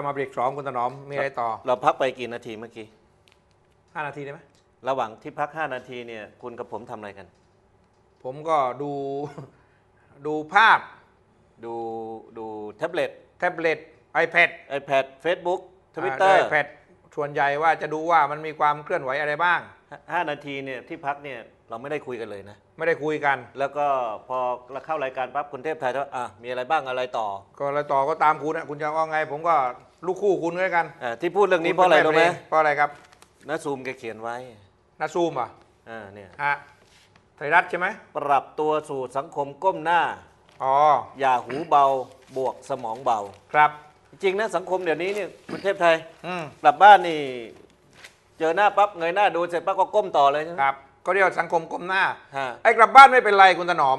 อะเข้ามาเบรกสองคุณถนอมมีอะไรต่อ เราพักไปกี่นาทีเมื่อกี้ห้านาทีได้ไหมระหว่างที่พัก5นาทีเนี่ยคุณกับผมทำอะไรกัน ผมก็ดูดูภาพ ดูดูแท็บเล็ตแท็บเล็ต iPad iPad Facebook Twitter ไอแพด ส่วนใหญ่ว่าจะดูว่ามันมีความเคลื่อนไหวอะไรบ้าง 5 นาทีเนี่ยที่พักเนี่ยเราไม่ได้คุยกันเลยนะ ไม่ได้คุยกัน แล้วก็พอเราเข้ารายการปั๊บคุณเทพไทยก็อะมีอะไรบ้างอะไรต่อ ก็อะไรต่อก็ตามคุณนะคุณจะว่าไง ผมก็ลูกคู่คุณด้วยกันอะที่พูดเรื่องนี้เพราะอะไรรู้ไหมเพราะอะไรครับนะซูมแกเขียนไว้นาซูมอะอ่าเนี่ยฮะไทยรัฐใช่ไหมปรับตัวสู่สังคมก้มหน้าอ๋ออย่าหูเบาบวกสมองเบาครับ จริงนะสังคมเดี๋ยวนี้เนี่ยคุณเทพไทยอืมกลับบ้านนี่ เจอหน้าปั๊บเงยหน้าดูเสร็จปั๊บก็ก้มต่อเลยใช่ไหม ครับ ก็เรียกว่าสังคมก้มหน้า ฮะ ไอ้กลับบ้านไม่เป็นไรคุณถนอม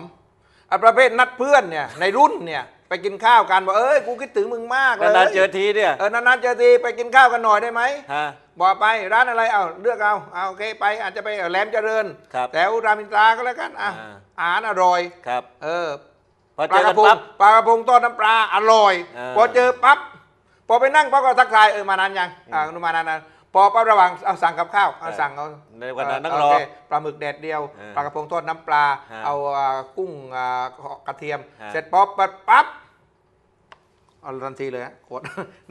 อะประเภทนัดเพื่อนเนี่ยในรุ่นเนี่ยไปกินข้าวกันบอกเอ้ยกูคิดถึงมึงมากเลยนานๆเจอทีเนี่ยเออนานๆเจอทีไปกินข้าวกันหน่อยได้ไหม ฮะ บอกไปร้านอะไรเอาเลือกเอาเอาโอเคไปอาจจะไปแหลมเจริญครับแถวรามอินทราก็แล้วกันอะอ่า อาหารอร่อย ครับ เออ พอปเจลาอกกัระนพงปั๊บ ปลากระพงทอดน้ำปลาอร่อย เออพอเจอปั๊บพอไปนั่งปั๊บก็ทักทายเออมานานยังอ่ามานานนะพอปั๊บระหว่างเอาสั่งกับข้าวเอาสั่งเอาในวันนั้นนั่งเรอโเคปลาหมึกแดดเดียวเออปลากระพงทอดน้ำปลา ฮะเอาอ่ากุ้งอ่ากระเทียม ฮะ เสร็จป๊อปปั๊บปั๊บเอาทันทีเลยฮะกด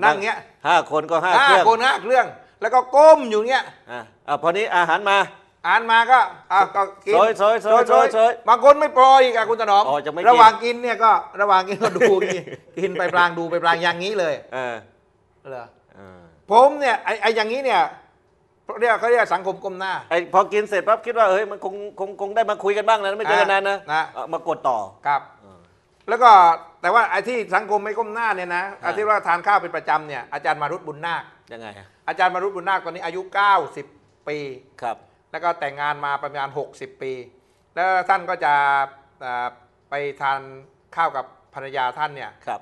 นั่งเงี้ยห้าคนก็ห้าห้าเครื่องคนห้าเครื่อง แล้วก็ก้มอยู่เงี้ย อะอะพอนี้อาหารมา อ่านมาก็อะก็กินซอยซอยซอยซอยซอยบางคนไม่ปล่อยอีกอะคุณถนอมอ๋อจะไม่กิน ระหว่างกินเนี่ยก็ระหว่างกินก็ดูอย่างงี้กินไปพลางดูไปพลางอย่างนี้เลยเออเหรอเออผมเนี่ยไอ้ไอ้อย่างนี้เนี่ยเรียกเขาเรียกสังคมก้มหน้า ไอพอกินเสร็จปั๊บคิดว่าเฮ้ยมันคงคงคงได้มาคุยกันบ้างนะไม่เจอกันนานนะนะ เอามากดต่อ ครับ เออ แล้วก็แต่ว่าไอ้ที่สังคมไม่ก้มหน้าเนี่ยนะฮะไอ้ที่ว่าทานข้าวเป็นประจำเนี่ยอาจารย์มารุตบุญนาคยังไงอะอาจารย์มารุตบุญนาคตอนนี้อายุ 90 ปี ครับ แล้วก็แต่งงานมาประมาณ 60 ปี แล้วท่านก็จะอ่าไปทานข้าวกับภรรยาท่านเนี่ยครับ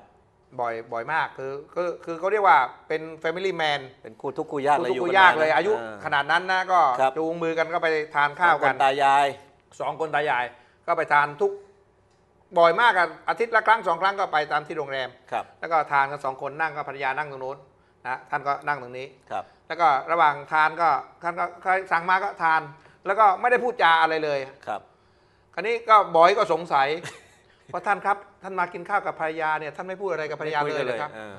บ่อยบ่อยมากคือคือคือเขาเรียกว่าเป็น Family Man เป็นคู่ทุกข์คู่ยากคู่เลยทุกอยู่ข์กันยากนนเลยนะอายุเออขนาดนั้นนะก็ครับจูงมือกันก็ไปทานข้าข้าววกักันนตายายสองคนตายาย ก็ไปทานทุกบ่อยมากอะอาทิตย์ละครั้งสองครั้งก็ไปตามที่โรงแรมครับแล้วก็ทานกันสองคนนั่งก็ภรรยานั่งตรงโน้นนะท่านก็นั่งตรงนี้ครับ แล้วก็ระหว่างทานก็ท่านก็ใครสั่งมาก็ทาน แล้วก็ไม่ได้พูดจาอะไรเลย ครับ คราวนี้ก็บอยก็สงสัย ว่าท่านครับ ท่านมากินข้าวกับภรรยาเนี่ยท่านไม่พูดอะไรกับภรรยาไม่เลคุยกันเลยครับ ออ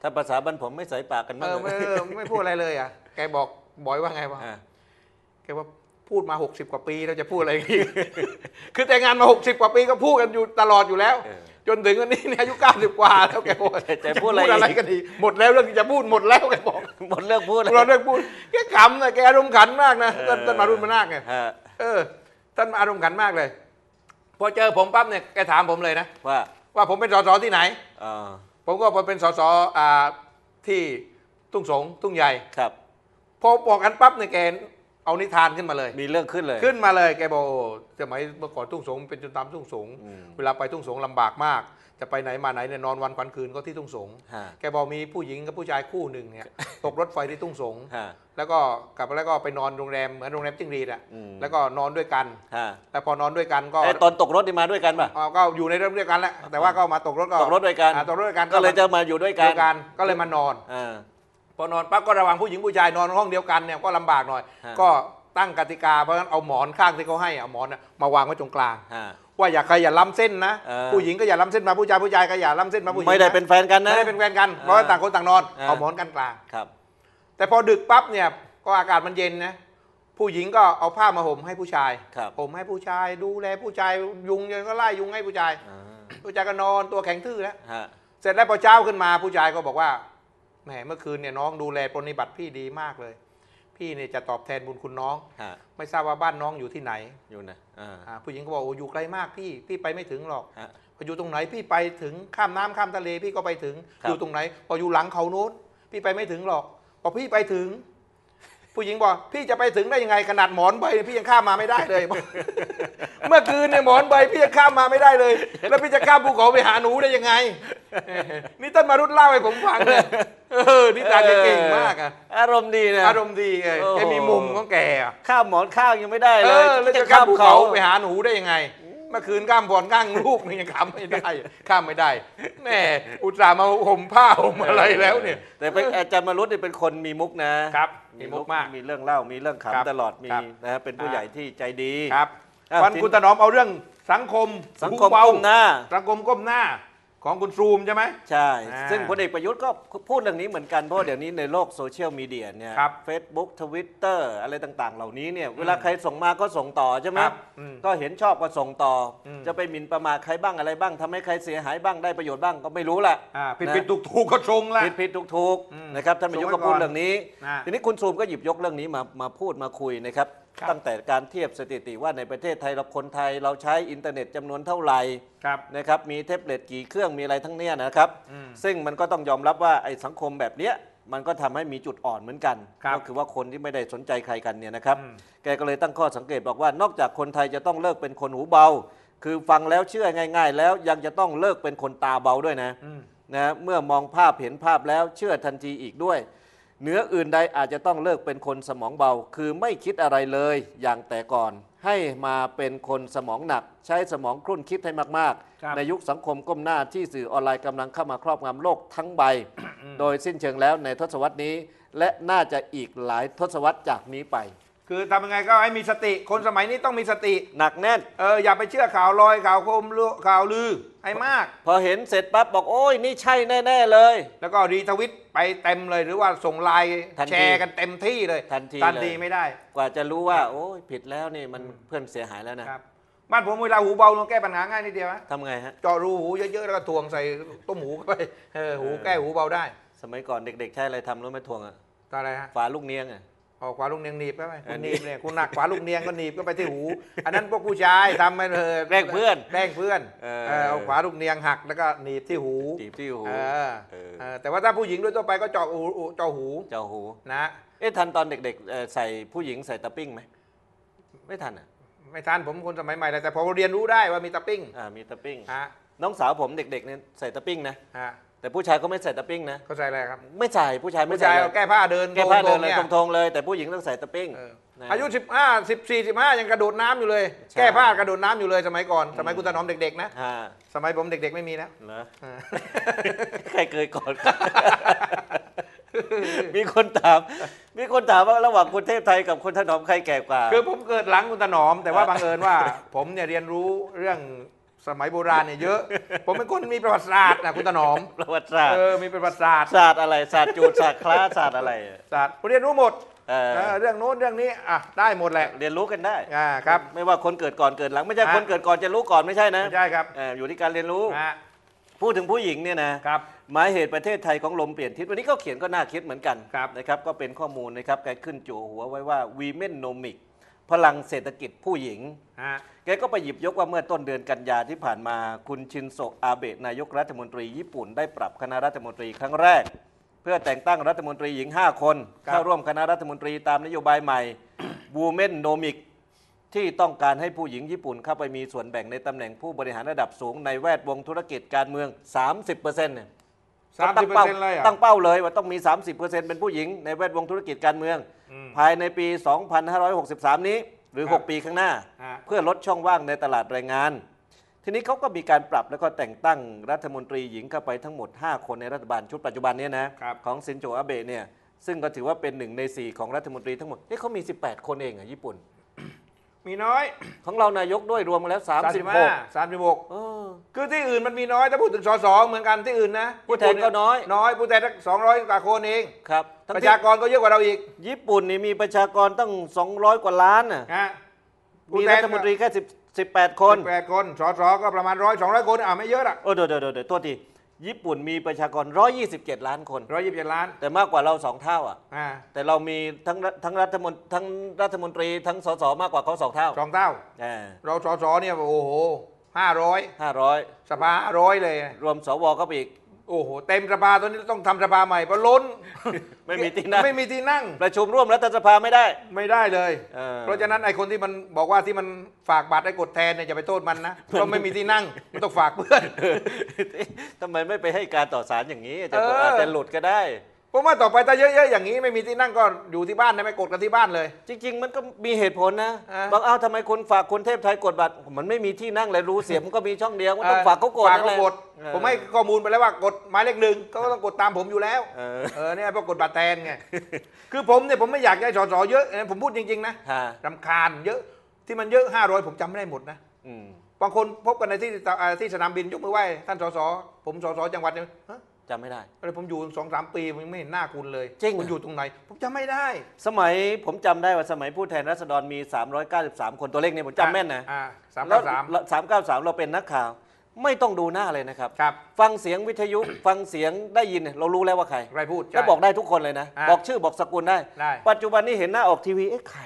ถ้าภาษาบ้านผมไม่ใส่ปากกันเอบ้างอไม่เออไม่พูดอะไรเลยอะ แกบอกบอยว่าไงวะอ่า แกว่า พูดมา 60 กว่าปีเราจะพูดอะไรอีก คือแต่งงานมา 60 กว่าปีก็พูดกันอยู่ตลอดอยู่แล้วเออจนถึงวันนี้เนี่ยอายุ 90 กว่าแล้วแกบอกจะจะพูดอะไรอีกกันอีกหมดแล้วเรื่องที่จะพูดหมดแล้วแกบอกหมดเรื่องพูดแล้วเราเรื่องพูดแกขำนะแกอารมณ์ขันมากนะท่านท่านมารุ่นมานาคเนี่ยฮะเออท่านอารมณ์ขันมากเลยพอเจอผมปั๊บเนี่ยแกถามผมเลยนะว่าว่าผมเป็นสสที่ไหนอ่าผมก็ผมเป็นสสอ่าที่ทุ่งสงทุ่งใหญ่ครับพอบอกกันปั๊บเนี่ยแก เอานิทานขึ้นมาเลย มีเรื่องขึ้นเลย ขึ้นมาเลยแกบอกโอ้สมัยเมื่อก่อนทุ่งสงเป็นจนตามทุ่งสงอืมเวลาไปทุ่งสงลำบากมาก จะไปไหนมาไหนเนี่ยนอนวันควันคืนก็ที่ทุ่งสงฮะ แกบอกมีผู้หญิงกับผู้ชายคู่หนึ่งเนี่ย ตกรถไฟที่ทุ่งสงฮะ แล้วก็กลับมาแล้วก็ไปนอนโรงแรมเหมือนโรงแรมจิ้งหรีดอะอืม แล้วก็นอนด้วยกันฮะแล้วพอนอนด้วยกันก็ไอตอนตกรถนี่มาด้วยกันป่ะอ่าก็อยู่ในเรื่องเดียวกันแหละแต่ว่าก็มาตกรถก็ตกรถด้วยกัน อ่าตกรถด้วยกันก็เลยจะมาอยู่ด้วยกันเดียวกันก็เลยมานอน อ่า พอนอนปั๊บก็ระหว่างผู้หญิงผู้ชายนอนห้องเดียวกันเนี่ยก็ลำบากหน่อย ฮะ ก็ตั้งกติกาเพราะฉะนั้นเอาหมอนข้างที่เขาให้เอาหมอนน่ะมาวางไว้ตรงกลางฮะว่าอย่าใครอย่าล้ำเส้นนะ เออ ผู้หญิงก็อย่าล้ำเส้นมาผู้ชายผู้ชายก็อย่าล้ำเส้นมาผู้หญิงไม่ได้เป็นแฟนกันนะ ไม่ได้เป็นแฟนกันเพราะว่าต่างคนต่างนอนเออ เอาหมอนกันกลาง ครับ แต่พอดึกปั๊บเนี่ยก็อากาศมันเย็นนะผู้หญิงก็เอาผ้ามาห่มให้ผู้ชายครับห่มให้ผู้ชายดูแลผู้ชายยุงยังก็ไล่ยุงให้ผู้ชาย อ่าผู้ชายก็นอนตัวแข็งทื่อแล้วฮะเสร็จแล้วพอเช้าขึ้นมาผู้ชายก็บอกว่า แหมเมื่อคืนเนี่ยน้องดูแลปฏิบัติพี่ดีมากเลย พี่เนี่ยจะตอบแทนบุญคุณน้อง ฮะไม่ทราบว่าบ้านน้องอยู่ที่ไหนอยู่นะอ่าอ่าผู้หญิงก็บอกโอ้อยู่ไกลมากพี่พี่ไปไม่ถึงหรอกฮะ พออยู่ตรงไหนพี่ไปถึงข้ามน้ำข้ามทะเลพี่ก็ไปถึง ครับ อยู่ตรงไหนพออยู่หลังเขาโน้นพี่ไปไม่ถึงหรอกพอพี่ไปถึง ผู้หญิงบอกพี่จะไปถึงได้ยังไงขนาดหมอนใบพี่ยังข้ามมาไม่ได้เลย เมื่อคืนเนี่ยหมอนใบพี่ยังข้ามมาไม่ได้เลย แล้วพี่จะข้ามภูเขาไปหาหนูได้ยังไงเออนี่ต้นมารุดเล่าให้ผมฟังเนี่ยเออนี่ตาแกเก่งมากอะอารมณ์ดีนะอารมณ์ดีไงโอ้โหแกมีมุมของแกอะข้ามหมอนข้างยังไม่ได้เอเลยอแล้วจะข้าข้ามมภูเขาไปหาหนูได้ยังไงอืม เมื่อคืนข้ามบ่อนข้างลูกนี่ยังข้ามไม่ได้ ข้ามไม่ได้แม่อุตส่าห์มาห่มผ้าห่มอะไรแล้วเนี่ย แต่เป็นอาจารย์มารุตนี่เป็นคนมีมุกนะครับมีมุกมากมีเรื่องเล่ามีเรื่องครับขำตลอดมีครับ นะฮะเป็นผู้อ่าใหญ่ที่ใจดีครับ อะวันทีคุณถนอมเอาเรื่องสังคมสังคมหูเบาก้มหน้า สังคมก้มหน้า ของคุณซูมใช่ไหม ใช่ อ่าซึ่งพลเอกประยุทธ์ก็พูดเรื่องนี้เหมือนกัน เพราะเดี๋ยวนี้ในโลกโซเชียลมีเดียเนี่ยครับเฟซบุ๊กทวิตเตอร์อะไรต่างๆ เหล่านี้เนี่ยเวลาใครส่งมาก็ส่งต่อใช่ไหมครับอืมก็เห็นชอบก็ส่งต่ออม จะไปหมิ่นประมาทใครบ้างอะไรบ้างทำให้ใครเสียหายบ้างได้ประโยชน์บ้างก็ไม่รู้แหละ อ่าผิดนะผิดถูกถูกก็ชงละ ผิดผิดถูกถูกอืมนะครับท่านประยุทธ์ก็ส่งไว้พูดก่อนเรื่องนี้อ่าทีนี้คุณซูมก็หยิบยกเรื่องนี้มามาพูดมาคุยนะครับ ครับตั้งแต่การเทียบสถิติว่าในประเทศไทยเราคนไทยเราใช้อินเทอร์เน็ตจำนวนเท่าไหร่ครับนะครับมีแท็บเล็ตกี่เครื่องมีอะไรทั้งเนี้ยนะครับ อืมซึ่งมันก็ต้องยอมรับว่าไอ้สังคมแบบเนี้ยมันก็ทำให้มีจุดอ่อนเหมือนกัน ครับก็คือว่าคนที่ไม่ได้สนใจใครกันเนี่ยนะครับ อืม แกก็เลยตั้งข้อสังเกตบอกว่านอกจากคนไทยจะต้องเลิกเป็นคนหูเบา คือฟังแล้วเชื่อง่าย ๆ แล้วยังจะต้องเลิกเป็นคนตาเบาด้วยนะ อืม นะเมื่อมองภาพเห็นภาพแล้วเชื่อทันทีอีกด้วย เหนืออื่นใดอาจจะต้องเลิกเป็นคนสมองเบา คือไม่คิดอะไรเลยอย่างแต่ก่อน ให้มาเป็นคนสมองหนัก ใช้สมองครุ่นคิดให้มากครับ ๆ ในยุคสังคมก้มหน้าที่สื่อออนไลน์กำลังเข้ามาครอบงำโลกทั้งใบ โดยสิ้นเชิงแล้วในทศวรรษนี้ และน่าจะอีกหลายทศวรรษจากนี้ไป คือทำยังไงก็ให้มีสติ คนสมัยนี้ต้องมีสติ หนักแน่น เอออย่าไปเชื่อข่าวลอยข่าวโคมลือข่าวลือ ให้มาก พอเห็นเสร็จปั๊บบอกโอ้ยนี่ใช่แน่ๆเลย แล้วก็รีทวิตไปเต็มเลยหรือว่าส่งไลน์ทันทีแชร์กันเต็มที่เลยทันทีทันเลยทีไม่ได้ กว่าจะรู้ว่า โอ้ยผิดแล้วนี่มันเพื่อนเสียหายแล้วนะครับ บ้านผมเวลาหูเบาเราแก้ปัญหาง่ายนิดเดียวนะทำไงฮะ เจาะรูหูเยอะๆแล้วก็ทวงใส่ต้มหูเข้าไปเออหูแก้หูเบาได้สมัยก่อนเด็กๆ ใช้อะไรทำรู้ไหมทวงอะตาอะไรฮะฝาลูกเนียงอะ ออกขวาลูกเนียงหนีบเข้าไปอัคุณนหนี้นีบเนี่ยคุณหนักขวาลูกเนียงก็หนีบก็ไปที่หู อันนั้นพวกผู้ชายทำไปเลยแกล้งเพื่อนแกล้งเพื่อนเออเออเอาขวาลูกเนียงหักแล้วก็หนีบที่หูจีบที่หูเออเออเออแต่ว่าถ้าผู้หญิงโดยทั่วไปก็เจาะหูเจาะหูเจ้าหูนะเอ๊ะทันตอนเด็กๆเอ่อใส่ผู้หญิงใส่ตะปิ้งไหมไม่ทันอะไม่ทันผมคนสมัยใหม่เลยแต่พอเรียนรู้ได้ว่ามีตะปิ้งอ่ามีตะปิ้งฮะน้องสาวผมเด็กๆเนี่ยใส่ตะปิ้งนะฮะ แต่ผู้ชายก็ไม่ใส่ตะปิ้งนะเขาใส่อะไรครับ ไม่ใส่ผู้ชายไม่ผู้ใส่ชายเลเอายแก้ผ้าเดินแก้ผ้าเดินตเลยรงๆตรงๆเลย แต่ผู้หญิงต้องใส่ตะปิ้งเออนะอายุ 15 14 15 ยังกระโดดน้ำอยู่เลยใช่แก้ผ้ากระโดดน้ำอยู่เลยสมัยก่อน สมัยคุณถนอมเด็กๆนะฮะสมัยผมเด็กๆไม่มีแล้ว เหรอเออ ใครเคยก่อน มีคนถาม มีคนถามว่าระหว่างคุณเทพไทยกับคุณถนอมใครแก่กว่า คือผมเกิดหลังคุณถนอม แต่ว่าบังเอิญว่า ผมเนี่ยเรียนรู้เรื่อง สมัยโบราณเนี่ยเยอะ ผมเป็นคนมีประวัติศาสตร์นะคุณถนอมประวัติศาสตร์เออมีประวัติศาสตร์ศาสตร์อะไรศาสตร์จูดศาสตร์คลาสศาสตร์อะไรศาสตร์ผมเรียนรู้หมดเออเออเรื่องโน้นเรื่องนี้อะได้หมดแหละเรียนรู้กันได้อ่าครับไม่ว่าคนเกิดก่อนเกิดหลัง ไม่ใช่ฮะคนเกิดก่อนจะรู้ก่อนไม่ใช่นะไม่ใช่ครับเอออยู่ที่การเรียนรู้ฮะพูดถึงผู้หญิงเนี่ยนะครับหมายเหตุประเทศไทยของลมเปลี่ยนทิศวันนี้ก็เขียนก็น่าคิดเหมือนกันครับนะครับก็เป็นข้อมูลนะครับแกขึ้นจั่วหัวไว้ว่า Womenomic พลังเศรษฐกิจผู้หญิง ฮะ แกก็ไปหยิบยกว่าเมื่อต้นเดือนกันยาที่ผ่านมา คุณชินโซะอาเบะนายกรัฐมนตรีญี่ปุ่นได้ปรับคณะรัฐมนตรีครั้งแรก เพื่อแต่งตั้งรัฐมนตรีหญิง 5 คนครับ เข้าร่วมคณะรัฐมนตรีตามนโยบายใหม่ Womenomic ที่ต้องการให้ผู้หญิงญี่ปุ่นเข้าไปมีส่วนแบ่งในตำแหน่งผู้บริหารระดับสูงในแวดวงธุรกิจการเมือง 30%เนี่ย สามตั้สิบงเปอร์เป้าเซ็นต์เลยเหรอะตั้งเป้าเลยว่าต้องมี 30%เป็นผู้หญิงในแวดวงธุรกิจการเมืองอืมภายในปี 2563 นี้หรือครับ6ปีข้างหน้าฮะเพื่อลดช่องว่างในตลาดแรงงาน ทีนี้เขาก็มีการปรับแล้วก็แต่งตั้งรัฐมนตรีหญิงเข้าไปทั้งหมด 5 คนในรัฐบาลชุดปัจจุบันเนี้นะครับของซินโจอาเบะเนี่ยซึ่งก็ถือว่าเป็นหนึ่งใน 4 ของรัฐมนตรีทั้งหมดเฮ้ยเขามี 18 คนเองอะญี่ปุ่น มีน้อยของเรานายกด้วยรวมกันแล้วสามสิบ36ห้าสามสิบหกเออคือที่อื่นมันมีน้อย ถ้าพูดถึงสสเหมือนกันที่อื่นนะผู้แทนก็น้อย น้อยผู้แทนสองร้อยกว่าคนเองครับทั้งประที่ชากรก็เยอะกว่าเราอีก ญี่ปุ่นนี่มีประชากรตั้ง 200 กว่าล้านน่ะฮะมีรัฐมนตรีแค่10 18 คนแปดคนสสก็ประมาณร้อยสองร้อยคนอะไม่เยอะละโอ้เดี๋ยวเดี๋ยวเดี๋ยวโทษที ญี่ปุ่นมีประชากร 127 ล้านคน ร้อยยี่สิบเจ็ดล้านแต่มากกว่าเราสองเท่าอะ อ่าแต่เรามีทั้งรัฐทั้งรัฐมนตรีทั้งรัฐมนตรีทั้งสสมากกว่าเขาสองเท่าสองเท่าอ่าเราสสเนี่ยโอ้โหห้าร้อยห้าร้อยสภาร้อยเลย รวมสวก็ไปอีก โอ้โหเต็มสภาตอนนี้ต้องทำสภาใหม่เพราะล้นไม่มีที่นั่ง ไม่มีที่นั่งประชุมร่วมรัฐสภาไม่ได้ ไม่ได้เลย เออ เพราะฉะนั้นไอ้คนที่มันบอกว่าที่มันฝากบัตรให้กดแทนเนี่ยอย่าไปโทษมันนะเพราะไม่มีที่นั่งมันต้องฝากเพื่อน ทำไมไม่ไปให้การต่อสารอย่างนี้อาจจะเออ อาจจะหลุดก็ได้ ผผมว่าต่อไปถ้าเยอะๆอย่างนี้ไม่มีที่นั่งก็อยู่ที่บ้านได้ไหมกดกันที่บ้านเลย จริง ๆ มันก็มีเหตุผลนะอ่าบอกเอ้าทำไมคนฝากคนเทพไทยกดบัตรมันไม่มีที่นั่งเลยรู้เสียงมันก็มีช่องเดียวมันต้องฝากเขากดฝากนั่นแหเขาละกด เออผมให้ข้อมูลไปแล้วว่ากดหมายเลขหนึ่งเขาก็ต้องกดตามผมอยู่แล้ว เออเออเนี่ยเพราะกดบัตรแทนไง คือผมเนี่ยผมไม่อยากให้สสเยอะนะผมพูดจริงๆนะฮะรำคาญเยอะที่มันเยอะห้าร้อยผมจำไม่ได้หมดนะ อืมบางคนพบกันในที่เอ่อที่สนามบินยกมือไหว้ท่านสสผมสสจังหวัดเนี่ยฮะ จำไม่ได้ อะไรผมอยู่สองสามปีผมยังไม่เห็นหน้าคุณเลยจริงเหรอ คุณอยู่ตรงไหน ผมจำไม่ได้ สมัยผมจำได้ว่าสมัยผู้แทนราษฎรมี 393 คนตัวเลขเนี่ยผมจำแม่นนะอ่าสามแล้วสามสามเก้าสามเราเป็นนักข่าว ไม่ต้องดูหน้าเลยนะครับ ครับฟังเสียงวิทยุ ฟังเสียงได้ยินเนี่ยเรารู้แล้วว่าใคร ใครพูดแล้วใช่บอกได้ทุกคนเลยนะ อ่าบอกชื่อบอกสกุลได้ ได้ ปัจจุบันนี้เห็นหน้าออกทีวีเอ๊ะใคร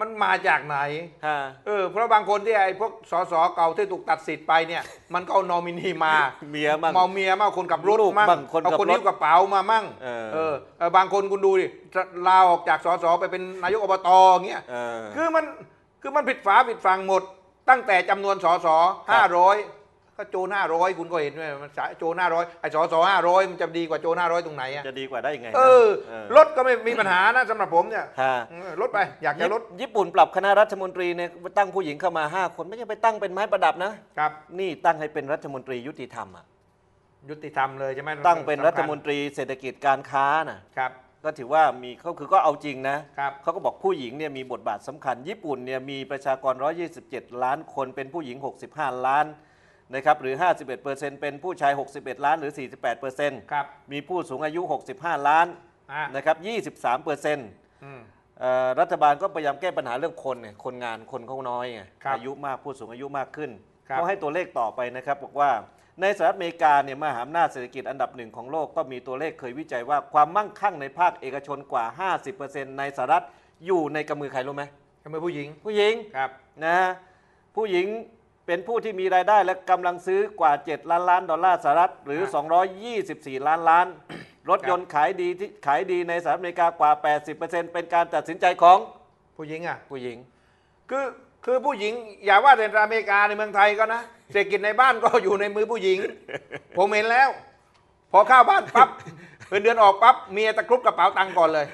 มันมาจากไหน ฮะ เออเพราะบางคนที่ไอ้พวกสสเก่าที่ถูกตัดสิทธิ์ไปเนี่ย มันก็เอานอมินีมาเมียมั่ง เมาเมียมาคนกับรถลูกมั่งบ้างคนเอากับคนรถนิ้วกระเป๋ามามั่งเออ เออเออบางคนคุณดูดิจะลาออกจากสสไปเป็นนายกอบตเงี้ย เออ คือมันคือมันผิดฝาผิดฟังหมด ตั้งแต่จำนวนสสห้าร้อย ก็โจห้าร้อยคุณก็เห็นไหมมันสะโจห้าร้อยไอ้สสห้าร้อยมันจะดีกว่าโจห้าร้อยตรงไหนอะจะดีกว่าได้ยังไงนะเออเออรถก็ไม่มีปัญหานะสำหรับผมเนี่ยฮะเออลดไปอยากจะลดญี่ปุ่นปรับคณะรัฐมนตรีเนี่ยตั้งผู้หญิงเข้ามา 5 คนไม่ใช่ไปตั้งเป็นไม้ประดับนะครับนี่ตั้งให้เป็นรัฐมนตรียุติธรรมอะยุติธรรมเลยใช่ไหมตั้งเป็นรัฐมนตรีเศรษฐกิจการค้านะครับก็ถือว่ามีเขาคือก็เอาจริงนะครับเขาก็บอกผู้หญิงเนี่ยมีบทบาทสำคัญ ญี่ปุ่นเนี่ยมีประชากร 127 ล้านคนเป็นผู้หญิง 65 ล้าน นะครับหรือ 51%เป็นผู้ชาย 61 ล้านหรือ 48%ครับมีผู้สูงอายุ 65 ล้านอะนะครับ23%อืมเอ่อรัฐบาลก็พยายามแก้ปัญหาเรื่องคนเนี่ยคนงานคนเขาน้อยไงครับอายุมากผู้สูงอายุมากขึ้นครับ เขาให้ตัวเลขต่อไปนะครับบอกว่าในสหรัฐอเมริกาเนี่ยมหาอำนาจเศรษฐกิจอันดับหนึ่งของโลกก็มีตัวเลขเคยวิจัยว่าความมั่งคั่งในภาคเอกชนกว่า 50%ในสหรัฐอยู่ในกำมือใครรู้ไหมทำไมผู้หญิงผู้หญิง ครับ นะผู้หญิง เป็นผู้ที่มีรายได้และกำลังซื้อกว่า 7 ล้านล้านดอลลาร์สหรัฐหรือ 224 ล้านล้าน รถยนต์ขายดีที่ขายดีในสหรัฐอเมริกากว่า 80%เป็นการตัดสินใจของผู้หญิงอะผู้หญิง คือคือผู้หญิง อย่าว่าแต่อเมริกาในเมืองไทยก็นะเศรษฐกิจในบ้านก็อยู่ในมือผู้หญิง ผมเห็นแล้ว พอเข้าบ้านปั๊บเงินเดือนออกปั๊บเมียตะครุบกระเป๋าตังค์ก่อนเลย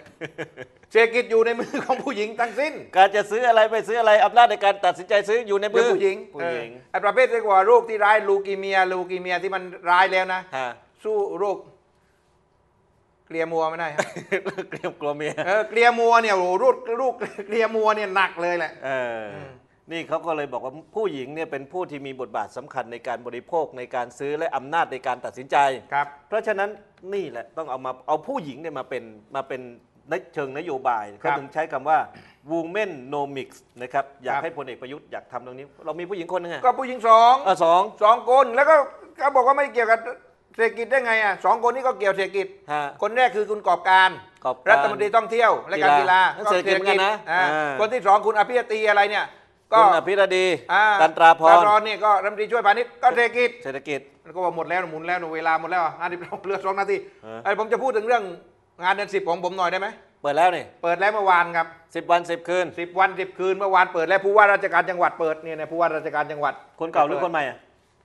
เศรษฐกิจอยู่ในมือของผู้หญิงทั้งสิ้น การจะซื้ออะไรไปซื้ออะไรอำนาจในการตัดสินใจซื้ออยู่ในมืเรื่อองผู้หญิงผู้เอหอญิงไอ้ประเภทเรียกว่าโรคที่ร้ายลูกีเมีย ลูกีเมียที่มันร้ายแล้วนะฮะสู้โรคเกลียมัวไม่ได้ครับเกลียมกลัวเมียเออเกลียมัวเนี่ยโอ้โหรูดลูกเกลียมัวเนี่ยหนักเลยแหละเอออมนี่เขาก็เลยบอกว่าผู้หญิงเนี่ยเป็นผู้ที่มีบทบาทสำคัญในการบริโภคในการซื้อและอำนาจในการตัดสินใจครับ เพราะฉะนั้น นี่แหละต้องเอามาเอาผู้หญิงเนี่ยมาเป็นมาเป็นในเชิงนโยบายครัเขาบถึงใช้คำว่า womenomics นะครับ อยากครับ ให้พลเอกประยุทธ์อยากทำตรงนี้ เรามีผู้หญิงคนหนึงอะก็ผู้หญิงสองเออสองสองคนแล้วก็เขาบอกว่าไม่เกี่ยวกับเศรษฐกิจได้ไงอะสองคนนี้ก็เกี่ยวเศรษฐกิจ ฮะ คนแรกคือคุณกอบการ กอบการรัฐมนตรีท่องเที่ยวและการกีฬากีฬาเศรษฐกิจเหมือนกันนะอ่าอ่า คนที่สองคุณอภิยตีอะไรเนี่ย ก็คุณอภิรดีอ่าตันตราพตันตรารนี่ก็รัฐมนตรีช่วยพาณิชย์ก็เศรษฐกิจเศรษฐกิจแล้วก็ว่าหมดแล้วหมุนแล้วเวลาหมดแล้วห้าสิบเหลือสองนาทีเออไอ้ผมจะพูดถึงเรื่องงานเดือนสิบของผมหน่อยได้ไหมเปิดแล้วนี่เปิดแล้วเมื่อวานครับสิบวันสิบคืนสิบวันสิบคืนเมื่อวานเปิดแล้วผู้ว่าราชการจังหวัดเปิดเนี่ยนะผู้ว่าราชการจังหวัดคนเก่าหรือคนใหม่อะ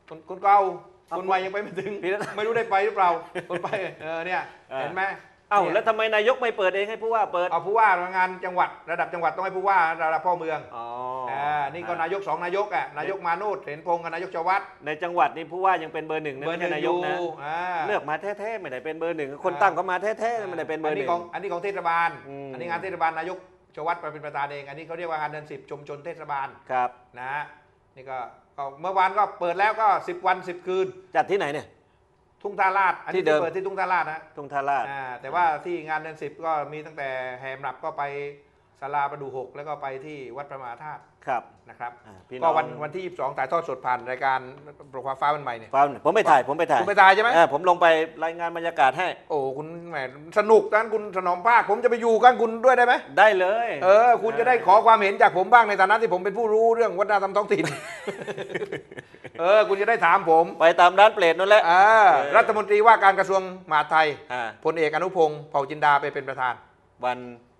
คนคนเก่าเอาคนใหม่ยังไปไม่ถึงพี่รัตไม่รู้ได้ไปหรือเปล่าคนไปเออเนี่ยอ่าเห็นไหม เอ้านี่ยแล้วทำไมนายกไม่เปิดเองให้ผู้ว่าเปิด เอาผู้ว่างานจังหวัดระดับจังหวัดต้องให้ผู้ว่าระดับพ่อเมืองอ๋ออ่านี่ก็นายกสองนายกอะนายกมานูดเห็นพงษ์กับนายกชวัฒน์ในจังหวัดนี่ผู้ว่ายังเป็นเบอร์หนึ่งนะเบอร์ไม่หนึ่ใช่งนาอยกยู่นะอ่าเลือกมาแท้ๆไม่ได้เป็นเบอร์หนึ่งคนอ่าตั้งเขามาแท้ๆไม่ได้เป็นเบออัร์หนี้นึ่ง ของอันนี้ของเทศบาล อืม อันนี้งานเทศบาลนายกชวัฒน์ไปเป็นประธานเอง อันนี้เขาเรียกว่างานเดือนสิบชุมชนเทศบาลครับ นะฮะนี่ก็ก็เมื่อวานก็เปิดแล้วก็สิบวันสิบคืน จัดที่ไหนเนี่ย ทุ่งท่าลาดอันนี้ที่เดิม เปิดที่ทุ่งท่าลาดนะทุ่งท่าราช อ่าแต่ว่าที่งานเดือนสิบก็มีตั้งแต่แหมรับก็ไปศาลาประดูหกแล้วก็ไปที่วัดประมาธาตุ ครับ นะครับอ่าพี่น้ก็องวันวันที่ 22ถ่ายทอดสดผ่านรายการโปรความฟ้าวันใหม่เนี่ย ฟ้าผมไปถ่าย ผมไปถ่ายคุณไปถ่ายใช่ไหม เออผมลงไปรายงานบรรยากาศให้ โอ้คุณแหมสนุกนั้นคุณถนอมภาค ผมจะไปอยู่กันคุณด้วยได้ไหมได้เลยเออ คุณจะได้ขอความเห็นจากผมบ้างในฐานะที่ผมเป็นผู้รู้เรื่องวัฒนธรรมท้องถิ่น เออ คุณจะได้ถามผมไปตามร้านเปลดนั่นแหละ อ่ารัฐมนตรีว่าการกระทรวงมหาดไทยอ่าพลเอกอนุพงศ์เผ่าจินดาไปเป็นประธาน วัน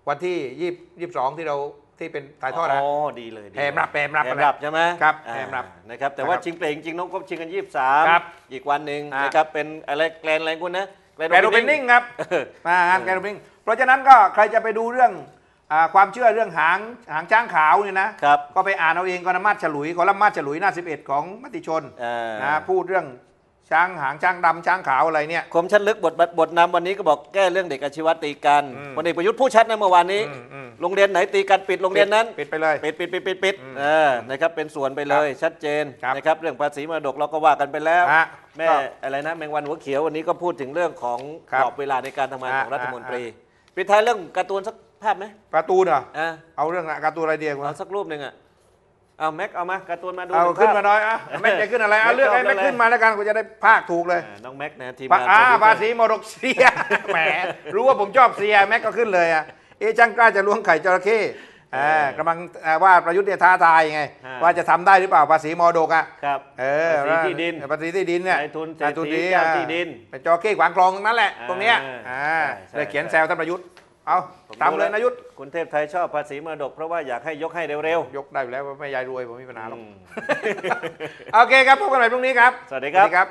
วันที่ยี่ยี่สองที่เรา ที่เป็นถ่ายทอดนะอ๋อดีเลยดีแหมรับแหมรับแหมรับใช่ไหมครับอ่าแหมรับนะครับแต่ว่านะครับชิงเปลงจริงน้องก็ชิงกันยี่สิบสามครับอีกวันหนึ่งอ่านนะครับเป็นอะไรแกลนอะไรคุณนะ Grand แกรนโอเปน Opening นิ่งครับอ่างานแกรนโอเปนนิ่งเพราะฉะนั้นก็ใครจะไปดูเรื่องอ่าความเชื่อเรื่องหางหางช้างขาวเนี่ยนะครับก็ไปอ่านเอาเองกรณมาตรฉลุยกรณมาตรฉลุยหน้า 11 ของมติชนอ่านะพูดเรื่องช้างหางช้างดำช้างขาวอะไรเนี่ยคมชัดลึกบทบทนำวันนี้ก็บอกแก้เรื่องเด็กอาชีวะตีกันอืมพลเอกประยุทธ์ผู้ชัดนะเมื่อวานนี้อืมอืม โรงเรียนไหนตีกันปิดโรงเรียนนั้นปิดไปเลย ปิดปิดปิดปิดปิดเออนะครับเป็นส่วนไปเลยชัดเจนครับนะครับเรื่องภาษีมรดกเราก็ว่ากันไปแล้วฮะแม่ก็อะไรนะแมงวันหัวเขียววันนี้ก็พูดถึงเรื่องของครักบรอบเวลาในการทำงานของอ่ารัฐมนตรีปิดท้ายเรื่องการ์ตูนสักภาพไหมการ์ตูนเหรออ่าเอาเรื่องการ์ตูนอะไรเดียวเอาสักรูปหนึ่งอะเอาแม็กเอามาการ์ตูนมาดูเอาหงขึ้นภพมาหน่อยอะแม็กจะขึ้นอะไรเอาเลือกให้แม็แม็กกชอบขึ้นมาแล้วกันกูจะได้ภาคถูกเลยอ่าน้องแม็กนะทีมปะงานอ่าโปรดิวเซอร์ภาษีมรดกเสียแหมรู้ว่าผมชอบเสียแม็กก็ขึ้นเลยอะ เอ๊ะช่างกล้าจะล้วงไข่จระเข้อ่ากำลังอ่าว่าประยุทธ์เนี่ยท้าทายไง ว่าจะทำได้หรือเปล่าภาษีมรดกอะครับเออภาษีที่ดินภาษีที่ดินเนี่ยนายทุนเศรษฐีนายทุนเจ้าที่ดินเป็นจระเข้ขวางคลองตรงนั้นแหละอ่าตรงเนี้ยอ่าอ่าใช่เลยเขียนใช่แซวท่านประยุทธ์เอาทำเลยนายุทธคุณเทพไทยชอบภาษีมรดก เพราะว่าอยากให้ยกให้เร็วยกได้อยู่แล้วว่าไม่ยายรวยผมไม่มีปัญหาๆหรอกอืมโอเคครับพบกันใหม่พรุ่งนี้ครับ สวัสดีครับครับ